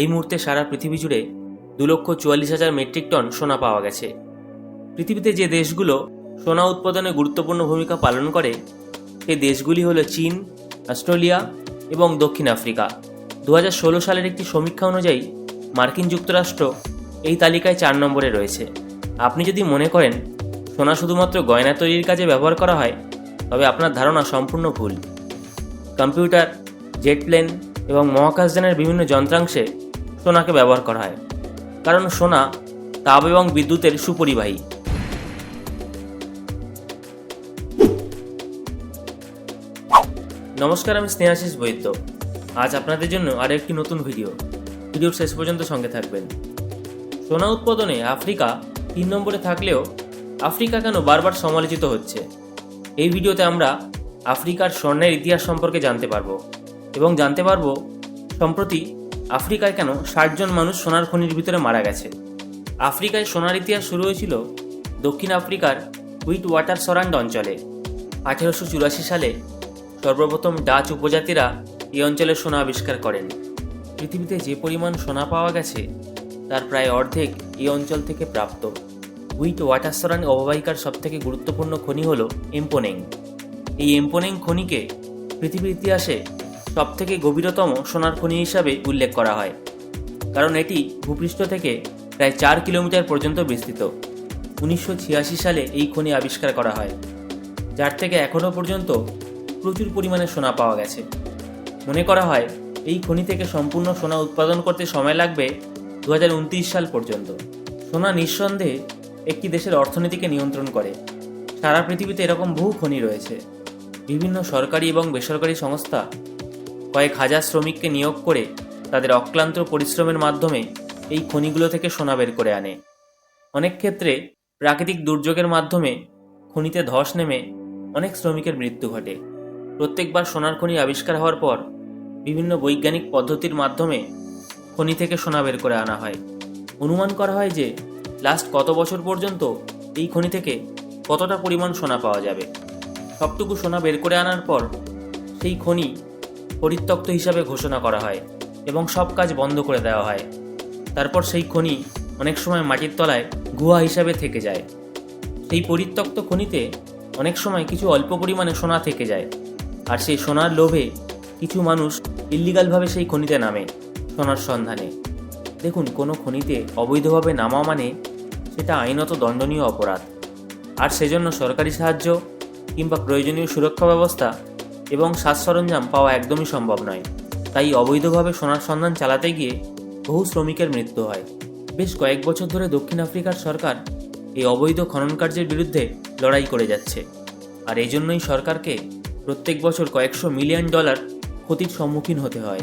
এই মুহূর্তে সারা পৃথিবী জুড়ে দু লক্ষ চুয়াল্লিশ হাজার মেট্রিক টন সোনা পাওয়া গেছে। পৃথিবীতে যে দেশগুলো সোনা উৎপাদনে গুরুত্বপূর্ণ ভূমিকা পালন করে সেই দেশগুলি হলো চীন, অস্ট্রেলিয়া এবং দক্ষিণ আফ্রিকা। দু সালের একটি সমীক্ষা অনুযায়ী মার্কিন যুক্তরাষ্ট্র এই তালিকায় চার নম্বরে রয়েছে। আপনি যদি মনে করেন সোনা শুধুমাত্র গয়না তৈরির কাজে ব্যবহার করা হয়, তবে আপনার ধারণা সম্পূর্ণ ভুল। কম্পিউটার, জেট প্লেন এবং মহাকাশযানের বিভিন্ন যন্ত্রাংশে সোনাকে ব্যবহার করা হয়। কারণ সোনা তাপ এবং বিদ্যুতের সুপরিবাহী। নমস্কার, আমি স্নেহাশিস বৈদ্য। আজ আপনাদের জন্য আরও একটি নতুন ভিডিও। ভিডিওর শেষ পর্যন্ত সঙ্গে থাকবেন। সোনা উৎপাদনে আফ্রিকা তিন নম্বরে থাকলেও আফ্রিকা কেন বারবার সমালোচিত হচ্ছে? এই ভিডিওতে আমরা আফ্রিকার স্বর্ণের ইতিহাস সম্পর্কে জানতে পারব। এবং জানতে পারব সম্প্রতি আফ্রিকায় কেন ষাটজন মানুষ সোনার খনির ভিতরে মারা গেছে। আফ্রিকায় সোনার ইতিহাস শুরু হয়েছিল দক্ষিণ আফ্রিকার হুইট ওয়াটার সরান্ড অঞ্চলে। আঠেরোশো চুরাশি সালে সর্বপ্রথম ডাচ উপজাতিরা এই অঞ্চলে সোনা আবিষ্কার করেন। পৃথিবীতে যে পরিমাণ সোনা পাওয়া গেছে, তার প্রায় অর্ধেক এই অঞ্চল থেকে প্রাপ্ত। হুইট ওয়াটারসরান অববাহিকার সবথেকে গুরুত্বপূর্ণ খনি হল এম্পোনেং। এই এম্পোনেং খনিকে পৃথিবীর ইতিহাসে সবথেকে গভীরতম সোনার খনি হিসাবে উল্লেখ করা হয়। কারণ এটি ভূপৃষ্ঠ থেকে প্রায় চার কিলোমিটার পর্যন্ত বিস্তৃত। উনিশশো ছিয়াশি সালে এই খনি আবিষ্কার করা হয়, যার থেকে এখনও পর্যন্ত প্রচুর পরিমাণে সোনা পাওয়া গেছে। মনে করা হয়, এই খনি থেকে সম্পূর্ণ সোনা উৎপাদন করতে সময় লাগবে দু হাজার উনত্রিশ সাল পর্যন্ত। সোনা নিঃসন্দেহে একটি দেশের অর্থনীতিকে নিয়ন্ত্রণ করে। সারা পৃথিবীতে এরকম বহু খনি রয়েছে। বিভিন্ন সরকারি এবং বেসরকারি সংস্থা কয়েক হাজার শ্রমিককে নিয়োগ করে তাদের অক্লান্ত পরিশ্রমের মাধ্যমে এই খনিগুলো থেকে সোনা বের করে আনে। অনেক ক্ষেত্রে প্রাকৃতিক দুর্যোগের মাধ্যমে খনিতে ধস নেমে অনেক শ্রমিকের মৃত্যু ঘটে। প্রত্যেকবার সোনার খনি আবিষ্কার হওয়ার পর বিভিন্ন বৈজ্ঞানিক পদ্ধতির মাধ্যমে খনি থেকে সোনা বের করে আনা হয়। অনুমান করা হয় যে লাস্ট কত বছর পর্যন্ত এই খনি থেকে কতটা পরিমাণ সোনা পাওয়া যাবে। সবটুকু সোনা বের করে আনার পর সেই খনি পরিত্যক্ত হিসাবে ঘোষণা করা হয় এবং সব কাজ বন্ধ করে দেওয়া হয়। তারপর সেই খনি অনেক সময় মাটির তলায় গুহা হিসাবে থেকে যায়। সেই পরিত্যক্ত খনিতে অনেক সময় কিছু অল্প পরিমাণে সোনা থেকে যায়। আর সেই সোনার লোভে কিছু মানুষ ইল্লিগালভাবে সেই খনিতে নামে সোনার সন্ধানে। দেখুন, কোনো খনিতে অবৈধভাবে নামা মানে সেটা আইনত দণ্ডনীয় অপরাধ। আর সেজন্য সরকারি সাহায্য কিংবা প্রয়োজনীয় সুরক্ষা ব্যবস্থা এবং সাজ সরঞ্জাম পাওয়া একদমই সম্ভব নয়। তাই অবৈধভাবে সোনার সন্ধান চালাতে গিয়ে বহু শ্রমিকের মৃত্যু হয়। বেশ কয়েক বছর ধরে দক্ষিণ আফ্রিকার সরকার এই অবৈধ খনন কার্যের বিরুদ্ধে লড়াই করে যাচ্ছে। আর এই জন্যই সরকারকে প্রত্যেক বছর কয়েকশো মিলিয়ন ডলার ক্ষতির সম্মুখীন হতে হয়।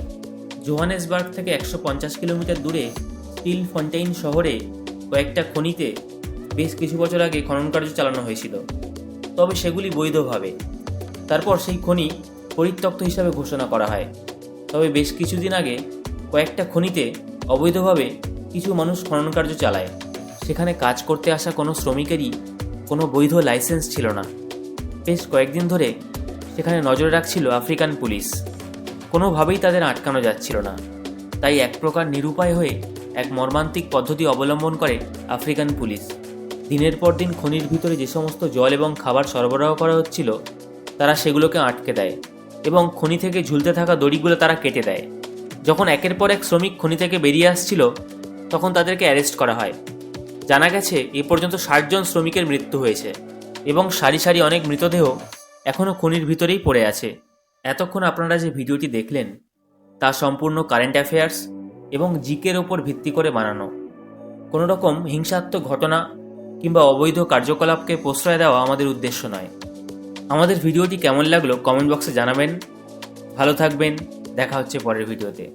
জোহানেসবার্গ থেকে একশো পঞ্চাশ কিলোমিটার দূরে স্টিল ফন্টাইন শহরে কয়েকটা খনিতে বেশ কিছু বছর আগে খনন কার্য চালানো হয়েছিল। তবে সেগুলি বৈধভাবে। তারপর সেই খনি পরিত্যক্ত হিসাবে ঘোষণা করা হয়। তবে বেশ কিছুদিন আগে কয়েকটা খনিতে অবৈধভাবে কিছু মানুষ খনন কার্য চালায়। সেখানে কাজ করতে আসা কোনো শ্রমিকেরই কোনো বৈধ লাইসেন্স ছিল না। বেশ কয়েকদিন ধরে সেখানে নজর রাখছিল আফ্রিকান পুলিশ। কোনোভাবেই তাদের আটকানো যাচ্ছিল না। তাই এক প্রকার নিরুপায় হয়ে এক মর্মান্তিক পদ্ধতি অবলম্বন করে আফ্রিকান পুলিশ। দিনের পর দিন খনির ভিতরে যে সমস্ত জল এবং খাবার সরবরাহ করা হচ্ছিল তারা সেগুলোকে আটকে দেয় এবং খনি থেকে ঝুলতে থাকা দড়িগুলো তারা কেটে দেয়। যখন একের পর এক শ্রমিক খনি থেকে বেরিয়ে আসছিল, তখন তাদেরকে অ্যারেস্ট করা হয়। জানা গেছে, এ পর্যন্ত ষাটজন শ্রমিকের মৃত্যু হয়েছে এবং সারি সারি অনেক মৃতদেহ এখনও খনির ভিতরেই পড়ে আছে। এতক্ষণ আপনারা যে ভিডিওটি দেখলেন, তা সম্পূর্ণ কারেন্ট অ্যাফেয়ার্স এবং জিকের ওপর ভিত্তি করে বানানো। কোনো রকম হিংসাত্মক ঘটনা কিংবা অবৈধ কার্যকলাপকে প্রশ্রয় দেওয়া আমাদের উদ্দেশ্য নয়। আমাদের ভিডিওটি কেমন লাগল কমেন্ট বক্সে জানাবেন। ভালো থাকবেন। দেখা হচ্ছে পরের ভিডিওতে।